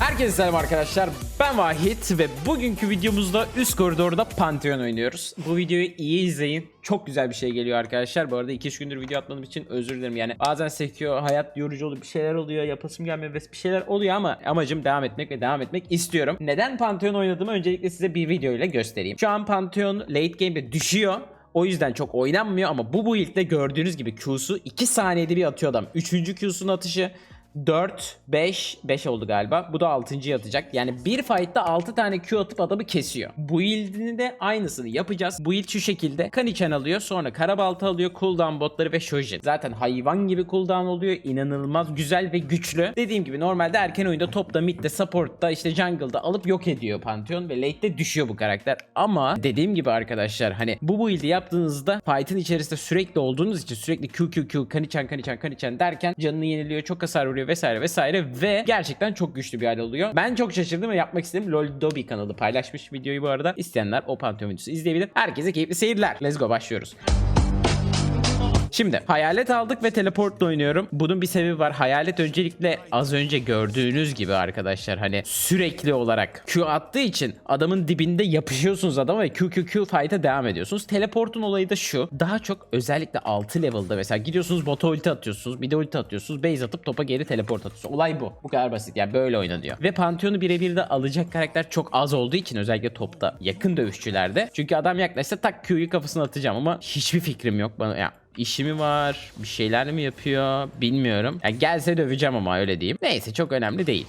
Herkese selam arkadaşlar. Ben Vahit ve bugünkü videomuzda üst koridorda Pantheon oynuyoruz. Bu videoyu iyi izleyin. Çok güzel bir şey geliyor arkadaşlar. Bu arada 2-3 gündür video atmadığım için özür dilerim. Yani bazen sekiyor, hayat yorucu oluyor, bir şeyler oluyor, yapasım gelmiyor bir şeyler oluyor ama amacım devam etmek ve devam etmek istiyorum. Neden Pantheon oynadığımı öncelikle size bir video ile göstereyim. Şu an Pantheon late game'de düşüyor. O yüzden çok oynanmıyor ama bu build'de gördüğünüz gibi Q'su 2 saniyede bir atıyor adam. 3. Q'sunun atışı 4, 5, 5 oldu galiba. Bu da 6. atacak. Yani bir fight'ta 6 tane Q atıp adamı kesiyor. Bu yıldını de aynısını yapacağız. Bu yıl şu şekilde Kanichen alıyor. Sonra Karabalta alıyor. Cooldown botları ve Shojin. Zaten hayvan gibi cooldown oluyor. İnanılmaz güzel ve güçlü. Dediğim gibi normalde erken oyunda topta, midde, support'ta işte jungle'da alıp yok ediyor Pantheon ve late'de düşüyor bu karakter. Ama dediğim gibi arkadaşlar hani bu build'i yaptığınızda fight'ın içerisinde sürekli olduğunuz için sürekli Q Q Q Kanichen Kanichen Kanichen derken canını yeniliyor. Çok hasar vuruyor vesaire vesaire ve gerçekten çok güçlü bir hal oluyor. Ben çok şaşırdım ve yapmak istedim. LoL Dobby kanalı paylaşmış videoyu bu arada. İsteyenler o Pantheon videosu izleyebilir. Herkese keyifli seyirler. Let's go başlıyoruz. Şimdi hayalet aldık ve teleportla oynuyorum. Bunun bir sebebi var. Hayalet öncelikle az önce gördüğünüz gibi arkadaşlar hani sürekli olarak Q attığı için adamın dibinde yapışıyorsunuz adama ve Q Q Q fight'a devam ediyorsunuz. Teleportun olayı da şu. Daha çok özellikle 6 level'da mesela gidiyorsunuz bota ulti atıyorsunuz. Bir de ulti atıyorsunuz. Base atıp topa geri teleport atıyorsunuz. Olay bu. Bu kadar basit. Yani böyle oynanıyor. Ve Pantheon'u birebir de alacak karakter çok az olduğu için özellikle topta yakın dövüşçülerde. Çünkü adam yaklaşsa tak Q'yu kafasına atacağım ama hiçbir fikrim yok bana. Ya işi mi var? Bir şeyler mi yapıyor? Bilmiyorum. Ya gelse döveceğim ama öyle diyeyim. Neyse çok önemli değil.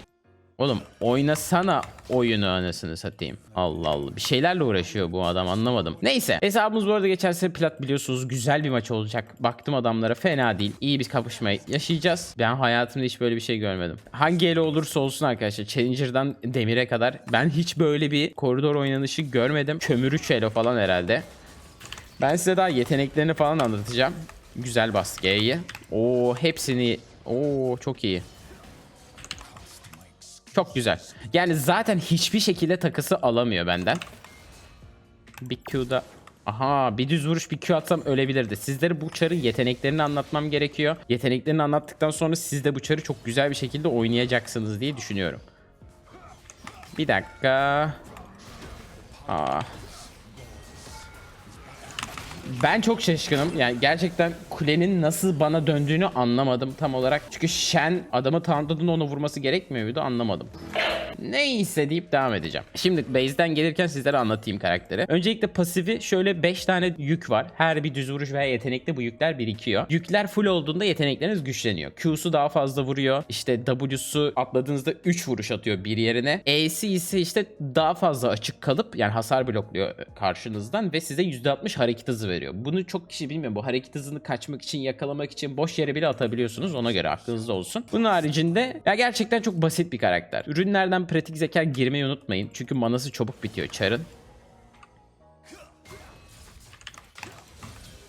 Oğlum oynasana oyunu anasını satayım. Allah Allah. Bir şeylerle uğraşıyor bu adam anlamadım. Neyse. Hesabımız bu arada geçerse plat biliyorsunuz güzel bir maç olacak. Baktım adamlara fena değil. İyi bir kapışma yaşayacağız. Ben hayatımda hiç böyle bir şey görmedim. Hangi ele olursa olsun arkadaşlar. Challenger'dan Demir'e kadar. Ben hiç böyle bir koridor oynanışı görmedim. Kömürü elo falan herhalde. Ben size daha yeteneklerini falan anlatacağım. Güzel bas G'yi. Oo hepsini. Oo çok iyi. Çok güzel. Yani zaten hiçbir şekilde takısı alamıyor benden. Bir Q'da Aha bir düz vuruş bir Q atsam ölebilirdi. Sizlere bu çarın yeteneklerini anlatmam gerekiyor. Yeteneklerini anlattıktan sonra siz de bu çarı çok güzel bir şekilde oynayacaksınız diye düşünüyorum. Bir dakika. Aa, ben çok şaşkınım. Yani gerçekten kulenin nasıl bana döndüğünü anlamadım tam olarak. Çünkü Shen adamı tanıdığında onu vurması gerekmiyor muydu anlamadım. Neyse deyip devam edeceğim. Şimdi base'den gelirken sizlere anlatayım karakteri. Öncelikle pasifi şöyle 5 tane yük var. Her bir düz vuruş veya yetenekte bu yükler birikiyor. Yükler full olduğunda yetenekleriniz güçleniyor. Q'su daha fazla vuruyor. İşte W'su atladığınızda 3 vuruş atıyor bir yerine. E'si ise işte daha fazla açık kalıp yani hasar blokluyor karşınızdan ve size %60 hareket hızı veriyor. Bunu çok kişi bilmiyor. Bu hareket hızını kaçmak için, yakalamak için boş yere bile atabiliyorsunuz. Ona göre aklınızda olsun. Bunun haricinde ya gerçekten çok basit bir karakter. Ürünlerden pratik zeka girmeyi unutmayın. Çünkü manası çabuk bitiyor çarın.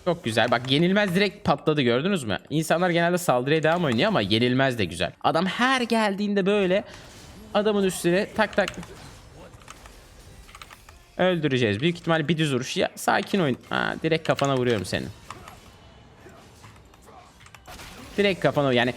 Çok güzel. Bak yenilmez direkt patladı gördünüz mü? İnsanlar genelde saldırıya devam oynuyor ama yenilmez de güzel. Adam her geldiğinde böyle adamın üstüne tak tak öldüreceğiz. Büyük ihtimalle bir düz vuruş. Ya sakin oyun. Ha, direkt kafana vuruyorum senin. Direkt kafana yani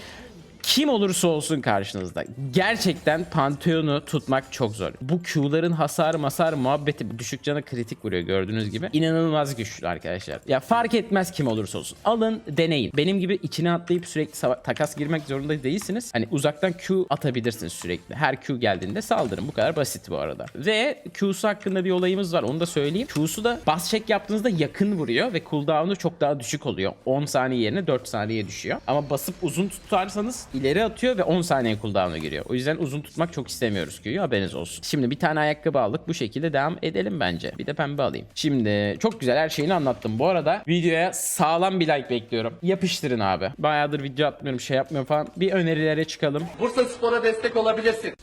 kim olursa olsun karşınızda. Gerçekten Pantheon'u tutmak çok zor. Bu Q'ların hasar masar muhabbeti düşük cana kritik vuruyor gördüğünüz gibi. İnanılmaz güçlü arkadaşlar. Ya fark etmez kim olursa olsun. Alın deneyin. Benim gibi içine atlayıp sürekli takas girmek zorunda değilsiniz. Hani uzaktan Q atabilirsiniz sürekli. Her Q geldiğinde saldırın. Bu kadar basit bu arada. Ve Q'su hakkında bir olayımız var. Onu da söyleyeyim. Q'su da bas check yaptığınızda yakın vuruyor ve cooldown'u çok daha düşük oluyor. 10 saniye yerine 4 saniye düşüyor. Ama basıp uzun tutarsanız ileri atıyor ve 10 saniye cooldown'a giriyor. O yüzden uzun tutmak çok istemiyoruz Q'yu haberiniz olsun. Şimdi bir tane ayakkabı aldık. Bu şekilde devam edelim bence. Bir de pembe alayım. Şimdi çok güzel her şeyini anlattım. Bu arada videoya sağlam bir like bekliyorum. Yapıştırın abi. Bayağıdır video atmıyorum şey yapmıyorum falan. Bir önerilere çıkalım. Bursa Spor'a destek olabilirsin.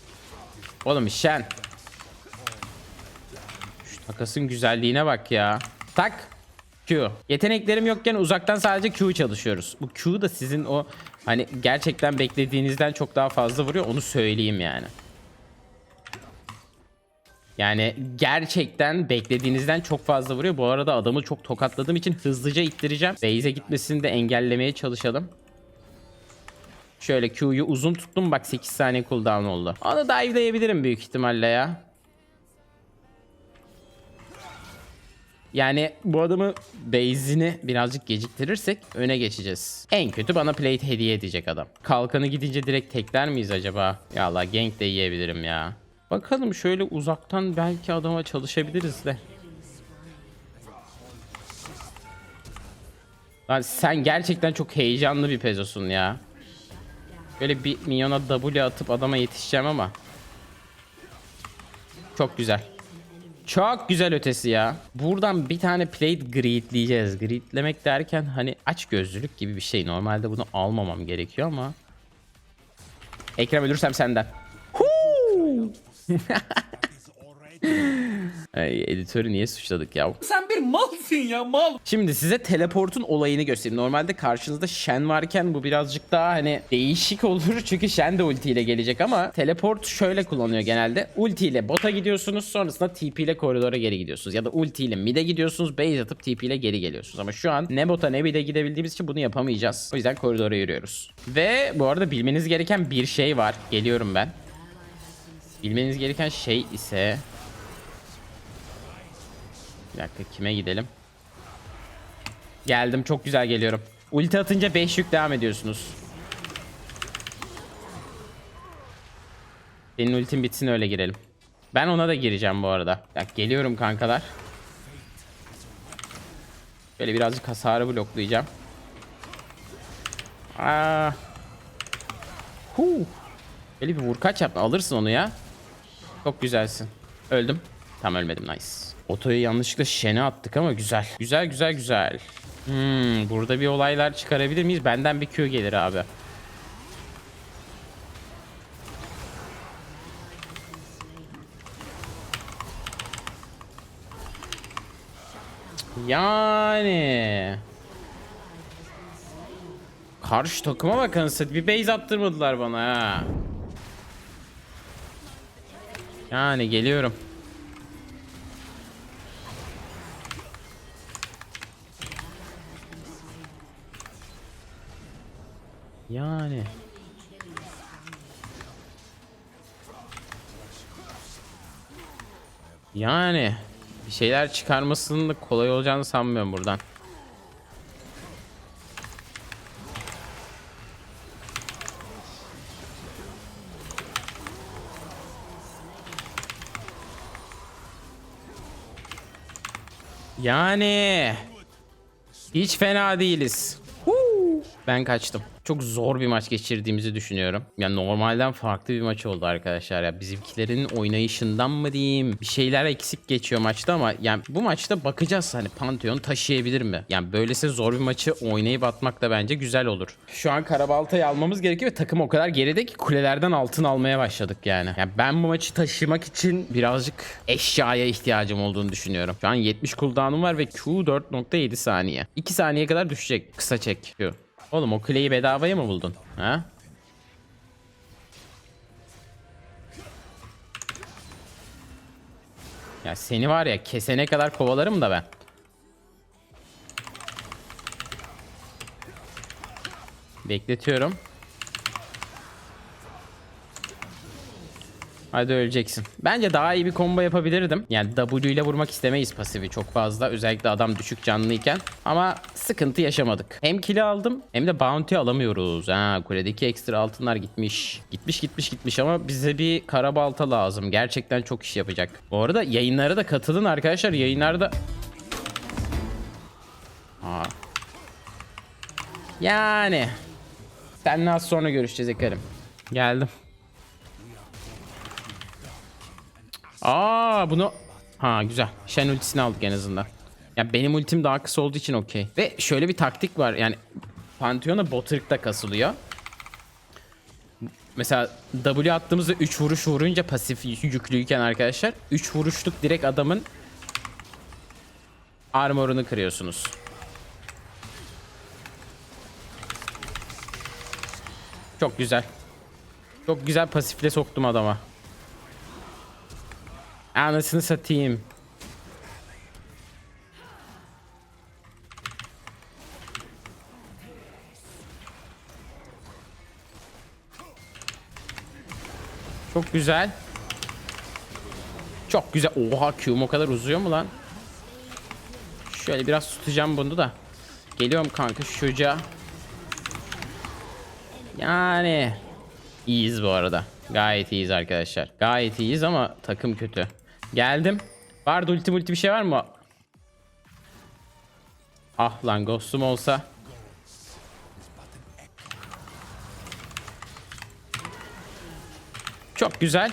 Oğlum şen. Şu takasın güzelliğine bak ya. Tak. Q. Yeteneklerim yokken uzaktan sadece Q çalışıyoruz. Bu Q da sizin o hani gerçekten beklediğinizden çok daha fazla vuruyor. Onu söyleyeyim yani. Yani gerçekten beklediğinizden çok fazla vuruyor. Bu arada adamı çok tokatladığım için hızlıca ittireceğim. Base'e gitmesini de engellemeye çalışalım. Şöyle Q'yu uzun tuttum bak 8 saniye cooldown oldu. Onu dive'layabilirim büyük ihtimalle ya. Yani bu adamı base'ini birazcık geciktirirsek öne geçeceğiz. En kötü bana plate hediye edecek adam. Kalkanı gidince direkt tekler miyiz acaba? Ya Allah gank de yiyebilirim ya. Bakalım şöyle uzaktan belki adama çalışabiliriz de. Lan sen gerçekten çok heyecanlı bir pezosun ya. Böyle bir minyona W atıp adama yetişeceğim ama. Çok güzel. Çok güzel ötesi ya. Buradan bir tane plate greetleyeceğiz. Greetlemek derken hani aç gözlülük gibi bir şey. Normalde bunu almamam gerekiyor ama. Ekrem ölürsem senden. Ay, editörü niye suçladık ya? Sen bir malsın ya mal. Şimdi size teleportun olayını göstereyim. Normalde karşınızda Shen varken bu birazcık daha hani değişik olur. Çünkü Shen de ultiyle gelecek ama teleport şöyle kullanıyor genelde. Ulti ile bota gidiyorsunuz sonrasında TP ile koridora geri gidiyorsunuz. Ya da ulti ile mid'e gidiyorsunuz base atıp TP ile geri geliyorsunuz. Ama şu an ne bota ne mid'e gidebildiğimiz için bunu yapamayacağız. O yüzden koridora yürüyoruz. Ve bu arada bilmeniz gereken bir şey var. Geliyorum ben. Bilmeniz gereken şey ise... Bir dakika kime gidelim? Geldim çok güzel geliyorum. Ulti atınca 5 yük devam ediyorsunuz. Senin ultin bitsin öyle girelim. Ben ona da gireceğim bu arada. Bak geliyorum kankalar. Böyle birazcık hasarı bloklayacağım. Aa. Huu. Böyle bir vurkaç yapma. Alırsın onu ya. Çok güzelsin. Öldüm. Tam ölmedim nice. Otoyu yanlışlıkla şene attık ama güzel. Güzel güzel güzel. Hmm, burada bir olaylar çıkarabilir miyiz? Benden bir Q gelir abi. Yani. Karşı takıma bakın siz bir base attırmadılar bana ha. Yani geliyorum. Yani. Bir şeyler çıkarmasının da kolay olacağını sanmıyorum buradan. Yani. Hiç fena değiliz. Ben kaçtım. Çok zor bir maç geçirdiğimizi düşünüyorum. Yani normalden farklı bir maç oldu arkadaşlar ya. Bizimkilerin oynayışından mı diyeyim? Bir şeyler eksik geçiyor maçta ama yani bu maçta bakacağız hani Pantheon taşıyabilir mi? Yani böylesi zor bir maçı oynayıp atmak da bence güzel olur. Şu an Karabalta'yı almamız gerekiyor ve takım o kadar geride ki kulelerden altın almaya başladık yani. Yani ben bu maçı taşımak için birazcık eşyaya ihtiyacım olduğunu düşünüyorum. Şu an 70 cooldown'um var ve Q 4.7 saniye. 2 saniye kadar düşecek. Kısa çek Q. Oğlum o kuleyi bedavaya mı buldun? Ha? Ya seni var ya kesene kadar kovalarım da ben. Bekletiyorum. Hadi öleceksin. Bence daha iyi bir combo yapabilirdim. Yani W ile vurmak istemeyiz pasifi çok fazla. Özellikle adam düşük canlıyken. Ama sıkıntı yaşamadık. Hem kill aldım hem de bounty alamıyoruz. Ha kuledeki ekstra altınlar gitmiş. Gitmiş gitmiş gitmiş ama bize bir kara balta lazım. Gerçekten çok iş yapacak. Bu arada yayınlara da katılın arkadaşlar. Yayınlarda... Ha. Yani. Seninle az sonra görüşeceğiz Ekrem. Geldim. Aa bunu ha güzel. Shen ultisini aldık en azından. Ya benim ultim daha kısa olduğu için okey. Ve şöyle bir taktik var. Yani Pantheon'a Botırk'ta kasılıyor. Mesela W attığımızda 3 vuruş vurunca pasif yüklüyken arkadaşlar 3 vuruşluk direkt adamın armorunu kırıyorsunuz. Çok güzel. Çok güzel pasifle soktum adama. Anasını satayım. Çok güzel. Çok güzel. Oha Q'm o kadar uzuyor mu lan? Şöyle biraz tutacağım bunu da. Geliyorum kanka şu çocuğa. Yani iyiyiz bu arada. Gayet iyiyiz arkadaşlar. Gayet iyiyiz ama takım kötü. Geldim. Vardı ulti multi bir şey var mı? Ah lan ghostum olsa. Çok güzel.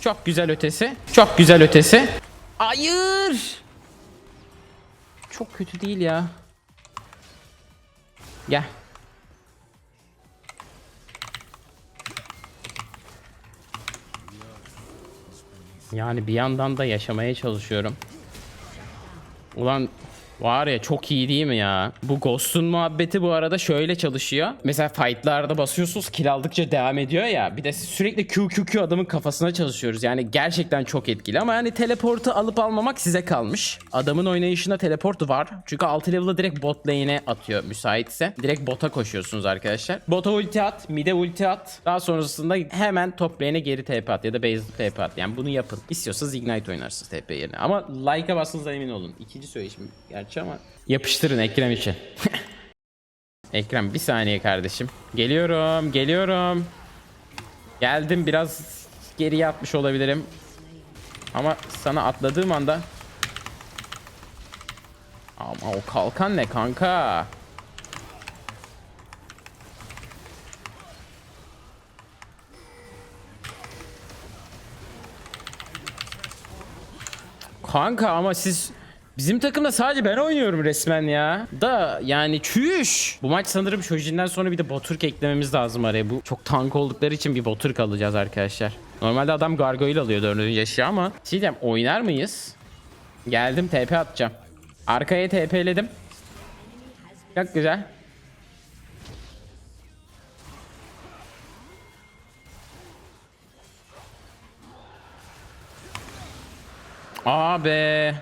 Çok güzel ötesi. Çok güzel ötesi. Hayır. Çok kötü değil ya. Gel. Yani bir yandan da yaşamaya çalışıyorum. Ulan var ya çok iyi değil mi ya? Bu Ghost'un muhabbeti bu arada şöyle çalışıyor. Mesela fightlarda basıyorsunuz kill aldıkça devam ediyor ya. Bir de sürekli Q Q Q adamın kafasına çalışıyoruz. Yani gerçekten çok etkili ama yani teleportu alıp almamak size kalmış. Adamın oynayışında teleport var. Çünkü 6 level'da direkt bot lane'e atıyor müsaitse. Direkt bota koşuyorsunuz arkadaşlar. Bota ulti at, mid'e ulti at. Daha sonrasında hemen top lane'e geri TP at ya da base TP at. Yani bunu yapın. İstiyorsanız Ignite oynarsınız TP yerine. Ama like'a basınıza emin olun. İkinci söyleşim gerçi ama yapıştırın Ekrem için. Ekrem bir saniye kardeşim. Geliyorum, geliyorum. Geldim biraz geriye atmış olabilirim. Ama sana atladığım anda ama o kalkan ne kanka? Kanka ama siz bizim takımda sadece ben oynuyorum resmen ya. Da yani çüş. Bu maç sanırım Shojin'den sonra bir de Boturk eklememiz lazım araya. Bu çok tank oldukları için bir Boturk alacağız arkadaşlar. Normalde adam Gargoyle alıyor 4. yaşı ama diyeceğim oynar mıyız? Geldim TP atacağım. Arkaya TP'ledim. Çok güzel. Abi.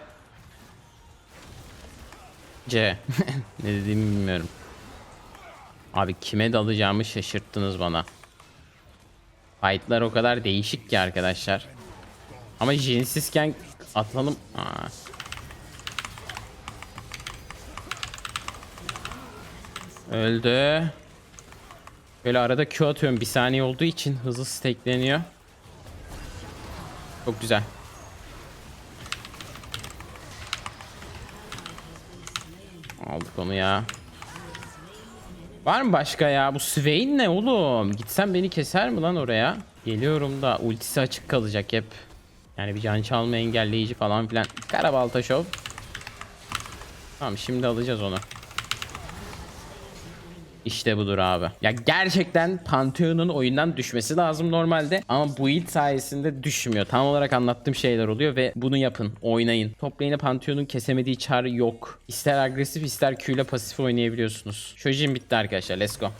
C. ne dediğimi bilmiyorum. Abi kime dalacağımı şaşırttınız bana. Fight'lar o kadar değişik ki arkadaşlar. Ama jinsizken atalım. Aa. Öldü. Böyle arada Q atıyorum. Bir saniye olduğu için hızlı stackleniyor. Çok güzel. Aldık onu ya. Var mı başka ya? Bu Swain ne oğlum? Gitsem beni keser mi lan oraya? Geliyorum da ultisi açık kalacak hep. Yani bir can çalma engelleyici falan filan. Karabalta şov. Tamam şimdi alacağız onu. İşte budur abi. Ya gerçekten Pantheon'un oyundan düşmesi lazım normalde. Ama bu build sayesinde düşmüyor. Tam olarak anlattığım şeyler oluyor ve bunu yapın. Oynayın. Top lane'e Pantheon'un kesemediği çar yok. İster agresif ister Q ile pasif oynayabiliyorsunuz. Shojin bitti arkadaşlar. Let's go.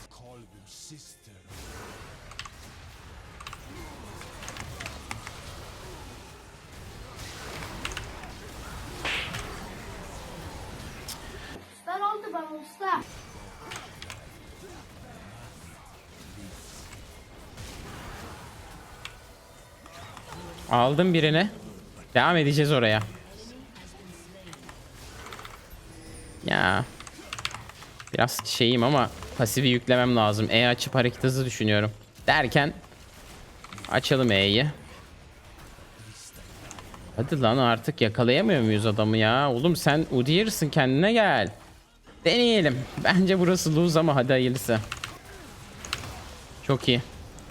Aldım birini. Devam edeceğiz oraya. Ya. Biraz şeyim ama pasifi yüklemem lazım. E açıp hareket hızı düşünüyorum. Derken açalım E'yi. Hadi lan artık yakalayamıyor muyuz adamı ya? Oğlum sen Udyr'sın kendine gel. Deneyelim. Bence burası lose ama hadi hayırlısı. Çok iyi.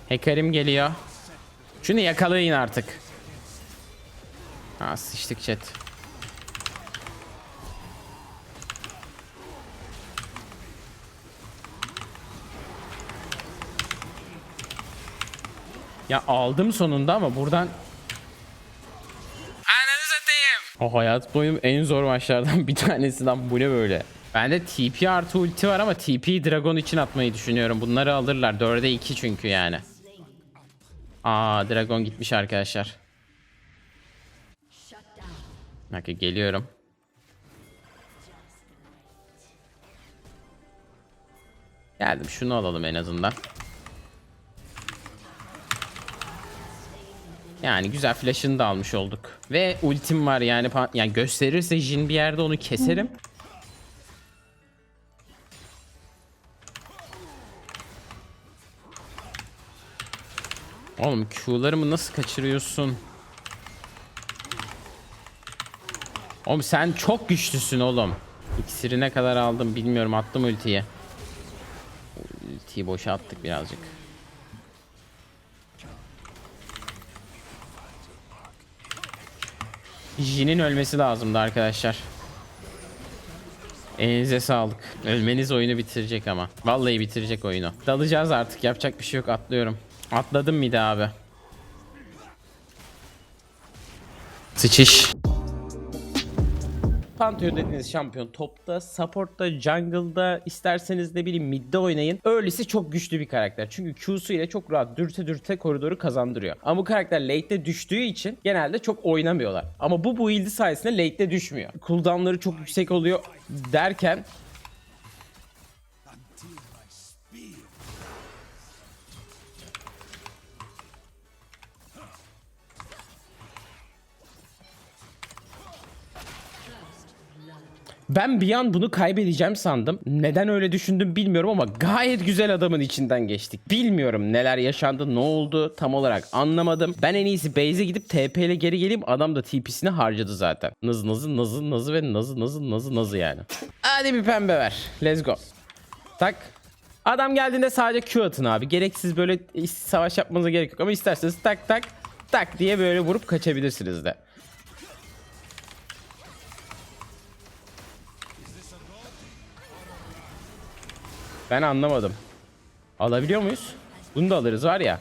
Hekarim geliyor. Şunu yakalayın artık. Ha sıçtık chat. Ya aldım sonunda ama buradan Ananı satayım. O hayat boyum en zor maçlardan bir tanesi lan bu ne böyle? Bende TP artı ulti var ama TP Dragon için atmayı düşünüyorum. Bunları alırlar. 4'e 2 çünkü yani. Aa Dragon gitmiş arkadaşlar. Dakika geliyorum. Geldim şunu alalım en azından. Yani güzel flash'ını da almış olduk. Ve ultim var yani yani gösterirse Jin bir yerde onu keserim. Oğlum Q'larımı nasıl kaçırıyorsun? Oğlum sen çok güçlüsün oğlum. İksiri ne kadar aldım bilmiyorum attım ultiyi. Ultiyi boşa attık birazcık. Jin'in ölmesi lazımdı arkadaşlar. Elinize sağlık. Ölmeniz oyunu bitirecek ama. Vallahi bitirecek oyunu. Dalacağız artık yapacak bir şey yok atlıyorum. Atladım mıydı abi? Sıçış. Pantheon dediğiniz şampiyon topta, support'ta, jungle'da, isterseniz de bileyim mid'de oynayın. Early'si çok güçlü bir karakter. Çünkü Q'su ile çok rahat dürte dürte koridoru kazandırıyor. Ama bu karakter late'de düştüğü için genelde çok oynamıyorlar. Ama bu build'i sayesinde late'de düşmüyor. Cooldown'ları çok yüksek oluyor derken Ben bir an bunu kaybedeceğim sandım. Neden öyle düşündüm bilmiyorum ama gayet güzel adamın içinden geçtik. Bilmiyorum neler yaşandı, ne oldu tam olarak anlamadım. Ben en iyisi base'e gidip TP ile geri geleyim. Adam da TP'sini harcadı zaten. Nız nızı nızı nızı ve nazı nazı nazı nazı yani. Hadi bir pembe ver. Let's go. Tak. Adam geldiğinde sadece Q atın abi. Gereksiz böyle savaş yapmanıza gerek yok ama isterseniz tak tak tak diye böyle vurup kaçabilirsiniz de. Ben anlamadım. Alabiliyor muyuz? Bunu da alırız var ya.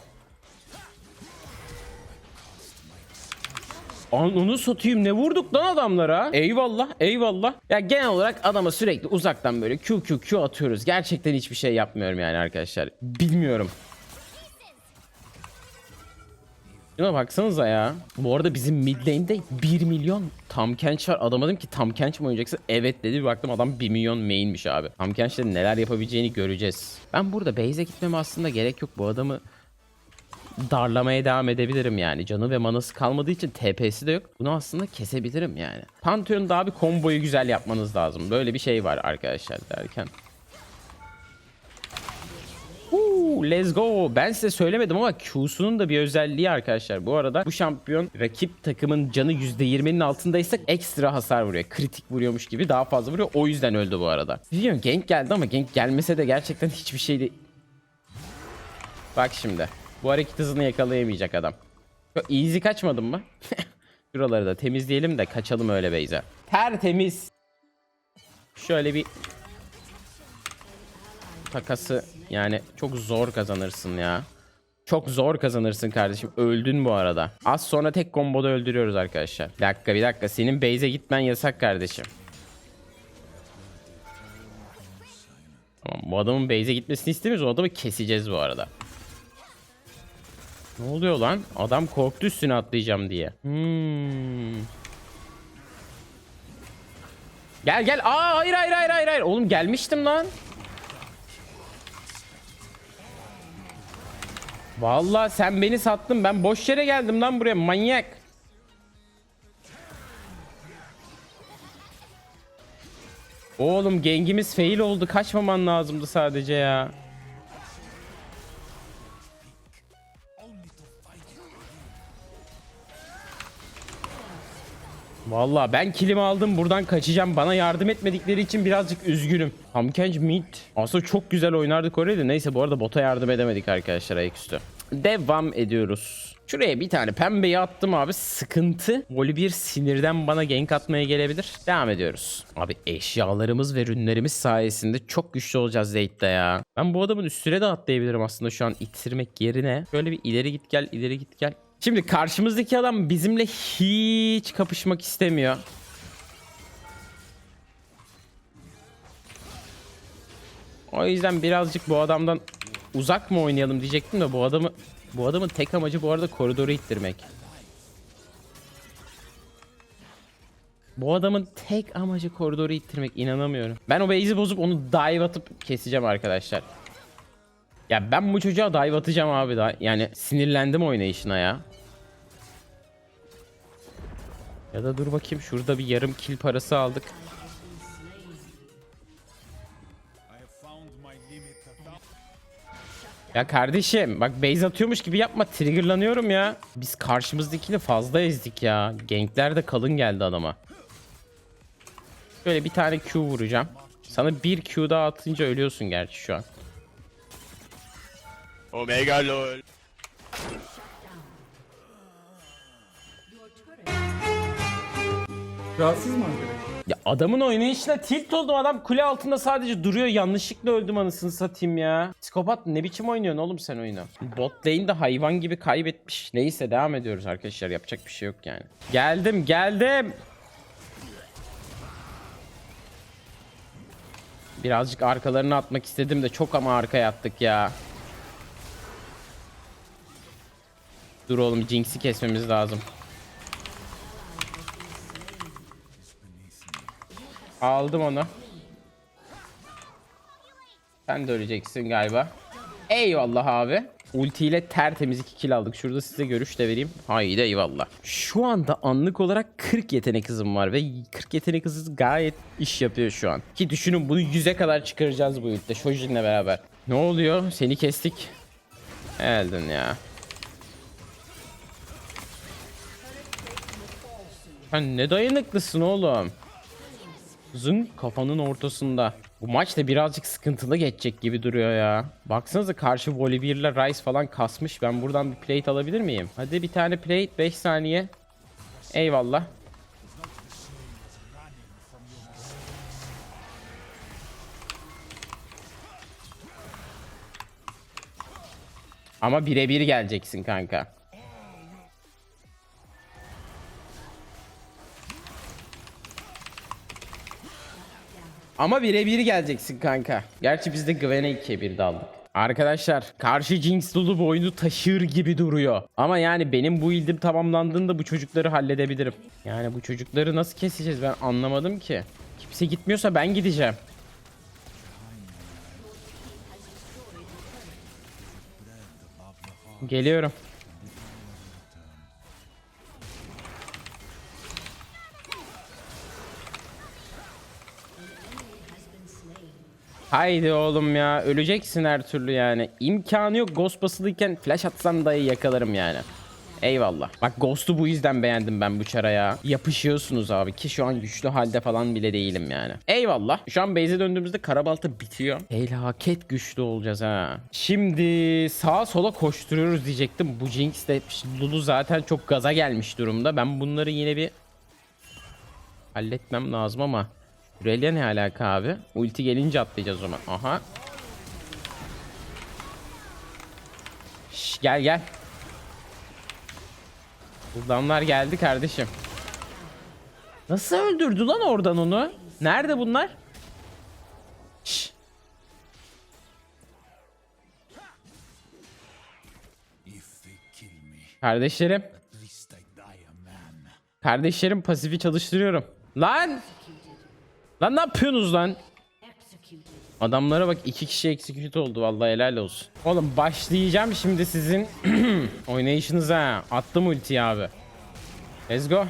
Onu satayım ne vurduk lan adamlara? Eyvallah eyvallah. Ya genel olarak adama sürekli uzaktan böyle Q Q Q atıyoruz. Gerçekten hiçbir şey yapmıyorum yani arkadaşlar. Bilmiyorum. Şuna baksanıza ya. Bu arada bizim mid lane'de 1 milyon Tam Kench var. Adama dedim ki Tam Kench mi oynayacaksın? Evet dedi. Bir baktım adam 1 milyon main'miş abi. Tam Kench'le neler yapabileceğini göreceğiz. Ben burada base'e gitmeme aslında gerek yok. Bu adamı darlamaya devam edebilirim yani. Canı ve manası kalmadığı için TP'si de yok. Bunu aslında kesebilirim yani. Pantheon'da abi komboyu güzel yapmanız lazım. Böyle bir şey var arkadaşlar derken. Huu, let's go. Ben size söylemedim ama Q'sunun da bir özelliği arkadaşlar. Bu arada bu şampiyon rakip takımın canı %20'nin altındaysa ekstra hasar vuruyor. Kritik vuruyormuş gibi daha fazla vuruyor. O yüzden öldü bu arada. Biliyorum gank geldi ama gank gelmese de gerçekten hiçbir şey. Bak şimdi. Bu hareket hızını yakalayamayacak adam. Easy kaçmadın mı? Şuraları da temizleyelim de kaçalım öyle Beyza. Tertemiz. Şöyle bir takası yani çok zor kazanırsın ya. Çok zor kazanırsın kardeşim. Öldün bu arada. Az sonra tek komboda öldürüyoruz arkadaşlar. Bir dakika bir dakika. Senin base'e gitmen yasak kardeşim. Tamam bu adamın base'e gitmesini istemiyoruz. O adamı keseceğiz bu arada. Ne oluyor lan? Adam korktu üstüne atlayacağım diye. Hmm. Gel gel. Aa hayır hayır hayır hayır. Oğlum gelmiştim lan. Vallahi sen beni sattın. Ben boş yere geldim lan buraya manyak. Oğlum gengimiz fail oldu. Kaçmaman lazımdı sadece ya. Vallahi ben kilimi aldım buradan kaçacağım. Bana yardım etmedikleri için birazcık üzgünüm. Hamkenç mid. Aslında çok güzel oynardık orayı. Neyse bu arada bota yardım edemedik arkadaşlar ayaküstü. Devam ediyoruz. Şuraya bir tane pembeyi attım abi. Sıkıntı. Voli bir sinirden bana gank atmaya gelebilir. Devam ediyoruz. Abi eşyalarımız ve ürünlerimiz sayesinde çok güçlü olacağız Zate'de ya. Ben bu adamın üstüne de atlayabilirim aslında şu an ittirmek yerine. Böyle bir ileri git gel ileri git gel. Şimdi karşımızdaki adam bizimle hiç kapışmak istemiyor. O yüzden birazcık bu adamdan uzak mı oynayalım diyecektim de bu adamı bu adamın tek amacı bu arada koridoru ittirmek. Bu adamın tek amacı koridoru ittirmek inanamıyorum. Ben o base'i bozup onu dive atıp keseceğim arkadaşlar. Ya ben bu çocuğa dive atacağım abi da. Yani sinirlendim oynayışına ya. Ya da dur bakayım şurada bir yarım kill parası aldık. Ya kardeşim bak base atıyormuş gibi yapma triggerlanıyorum ya. Biz karşımızdakini fazla ezdik ya. Gankler de kalın geldi adama. Böyle bir tane Q vuracağım. Sana bir Q daha atınca ölüyorsun gerçi şu an. Omega lol. Rahatsız mı arkadaş? Ya adamın oynayışına tilt oldum adam kule altında sadece duruyor yanlışlıkla öldüm anasını satayım ya. Psikopat ne biçim oynuyorsun oğlum sen oyunu? Bot lane de hayvan gibi kaybetmiş. Neyse devam ediyoruz arkadaşlar yapacak bir şey yok yani. Geldim geldim. Birazcık arkalarını atmak istedim de çok ama arkaya attık ya. Dur oğlum Jinx'i kesmemiz lazım. Aldım onu. Sen de öleceksin galiba. Eyvallah abi. Ulti ile tertemiz 2 kill aldık. Şurada size görüş de vereyim. Haydi eyvallah. Şu anda anlık olarak 40 yetenek hızım var ve 40 yetenek hızı gayet iş yapıyor şu an. Ki düşünün bunu 100'e kadar çıkaracağız bu ultide Shojin'le beraber. Ne oluyor? Seni kestik. Geldin ya. Sen ne dayanıklısın oğlum. Zın kafanın ortasında. Bu maç da birazcık sıkıntılı geçecek gibi duruyor ya. Baksanıza karşı Volibear'la Rice falan kasmış. Ben buradan bir plate alabilir miyim? Hadi bir tane plate 5 saniye. Eyvallah. Ama birebir geleceksin kanka. Ama birebir geleceksin kanka. Gerçi biz de Gwen'e 2'ye 1 daldık. Arkadaşlar karşı Jinx dolu bu oyunu taşır gibi duruyor. Ama yani benim bu ildim tamamlandığında bu çocukları halledebilirim. Yani bu çocukları nasıl keseceğiz ben anlamadım ki. Kimse gitmiyorsa ben gideceğim. Geliyorum. Haydi oğlum ya öleceksin her türlü yani. İmkanı yok ghost basılıyken flash atsan dahi yakalarım yani. Eyvallah. Bak Ghost'u bu yüzden beğendim ben bu çara ya. Yapışıyorsunuz abi ki şu an güçlü halde falan bile değilim yani. Eyvallah. Şu an base'e döndüğümüzde karabalta bitiyor. Felaket güçlü olacağız ha. Şimdi sağa sola koşturuyoruz diyecektim. Bu Jinx de Lulu zaten çok gaza gelmiş durumda. Ben bunları yine bir halletmem lazım ama Irelia ne alaka abi? Ulti gelince atlayacağız o zaman. Aha. Şş, gel gel. Buradanlar geldi kardeşim. Nasıl öldürdü lan oradan onu? Nerede bunlar? Şş. Kardeşlerim. Kardeşlerim pasifi çalıştırıyorum. Lan! Lan ne yapıyorsunuz lan? Adamlara bak iki kişi execute oldu vallahi helal olsun. Oğlum başlayacağım şimdi sizin oynayışınıza. Attım ultiyi abi. Let's go.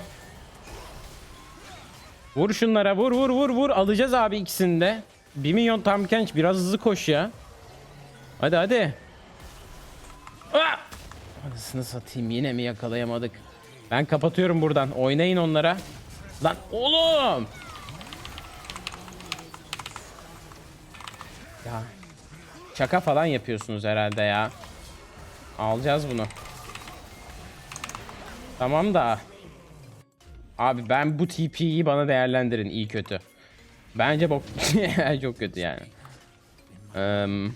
Vur şunlara vur vur vur vur. Alacağız abi ikisini de. 1 milyon tam genç biraz hızlı koş ya. Hadi hadi. Ah! Anasını satayım yine mi yakalayamadık. Ben kapatıyorum buradan. Oynayın onlara. Lan oğlum. Ya. Şaka falan yapıyorsunuz herhalde ya. Alacağız bunu. Tamam da. Abi ben bu TP'yi bana değerlendirin iyi kötü. Bence bok çok kötü yani. Eee,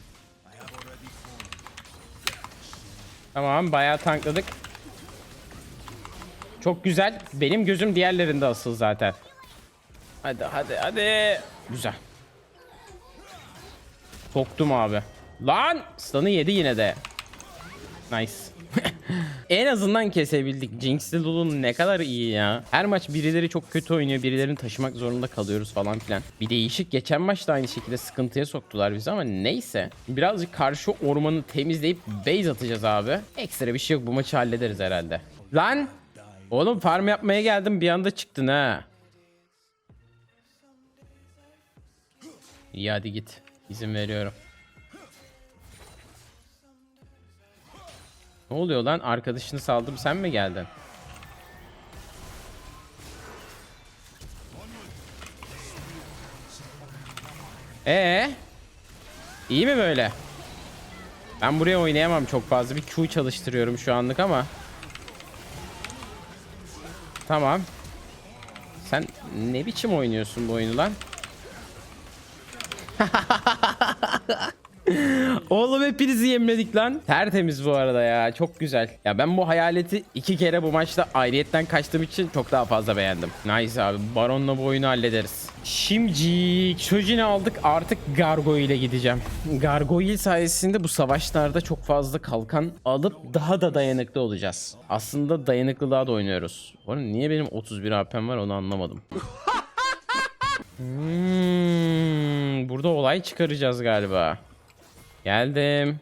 tamam bayağı tankladık. Çok güzel. Benim gözüm diğerlerinde asıl zaten. Hadi hadi hadi. Güzel. Soktum abi. Lan! Stun'ı yedi yine de. Nice. en azından kesebildik. Jinx'li Lulu'nun ne kadar iyi ya. Her maç birileri çok kötü oynuyor. Birilerini taşımak zorunda kalıyoruz falan filan. Bir değişik. Geçen maç da aynı şekilde sıkıntıya soktular bizi ama neyse. Birazcık karşı ormanı temizleyip base atacağız abi. Ekstra bir şey yok. Bu maçı hallederiz herhalde. Lan! Oğlum farm yapmaya geldim bir anda çıktın ha. İyi hadi git. İzin veriyorum. Ne oluyor lan? Arkadaşını saldım sen mi geldin? Ee? İyi mi böyle? Ben buraya oynayamam çok fazla. Bir Q çalıştırıyorum şu anlık ama. Tamam. Sen ne biçim oynuyorsun bu oyunu lan? Oğlum hepinizi yemledik lan. Tertemiz bu arada ya. Çok güzel. Ya ben bu hayaleti iki kere bu maçta ayrıyetten kaçtığım için çok daha fazla beğendim. Nice abi. Baron'la bu oyunu hallederiz. Şimdi Shojin'i aldık. Artık Gargoyle ile gideceğim. Gargoyle sayesinde bu savaşlarda çok fazla kalkan alıp daha da dayanıklı olacağız. Aslında dayanıklılığa da oynuyoruz. Arada niye benim 31 AP'm var onu anlamadım. Hmm, burada olay çıkaracağız galiba. Geldim.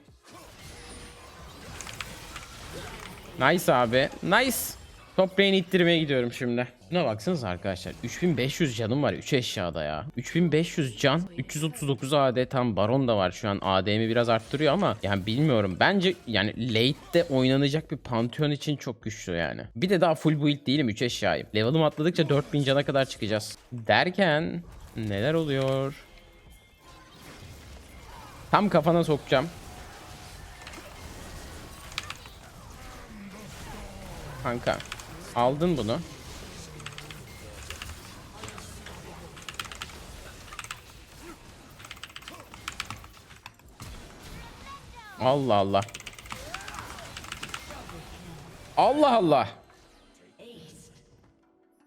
Nice abi. Nice. Top lane ittirmeye gidiyorum şimdi. Buna baksanıza arkadaşlar. 3500 canım var 3 eşyada ya. 3500 can. 339 AD tam baron da var şu an. AD'mi biraz arttırıyor ama yani bilmiyorum. Bence yani late'de oynanacak bir pantheon için çok güçlü yani. Bir de daha full build değilim 3 eşyayım. Level'ım atladıkça 4000 cana kadar çıkacağız. Derken neler oluyor? Tam kafana sokacağım. Kanka aldın bunu. Allah Allah. Allah Allah.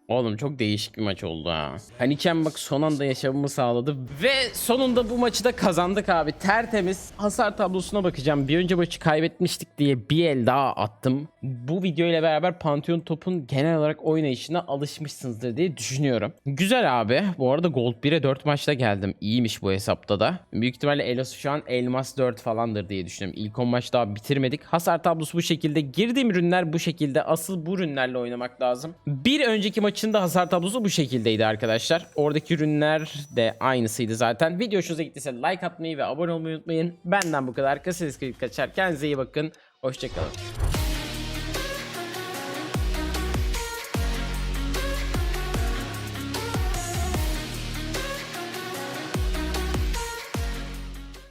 Oğlum çok değişik bir maç oldu ha. Haniken bak son anda yaşamımı sağladı ve sonunda bu maçı da kazandık abi. Tertemiz. Hasar tablosuna bakacağım. Bir önce maçı kaybetmiştik diye bir el daha attım. Bu video ile beraber Pantheon Top'un genel olarak oynayışına alışmışsınızdır diye düşünüyorum. Güzel abi. Bu arada Gold 1'e 4 maçta geldim. İyiymiş bu hesapta da. Büyük ihtimalle Elos şu an Elmas 4 falandır diye düşünüyorum. İlk 10 maç daha bitirmedik. Hasar tablosu bu şekilde. Girdiğim ürünler bu şekilde. Asıl bu ürünlerle oynamak lazım. Bir önceki maçın da hasar tablosu bu şekildeydi arkadaşlar. Oradaki ürünler de aynısıydı zaten. Video hoşunuza gittiyse like atmayı ve abone olmayı unutmayın. Benden bu kadar. Kısa kaçar. Kendinize iyi bakın. Hoşçakalın.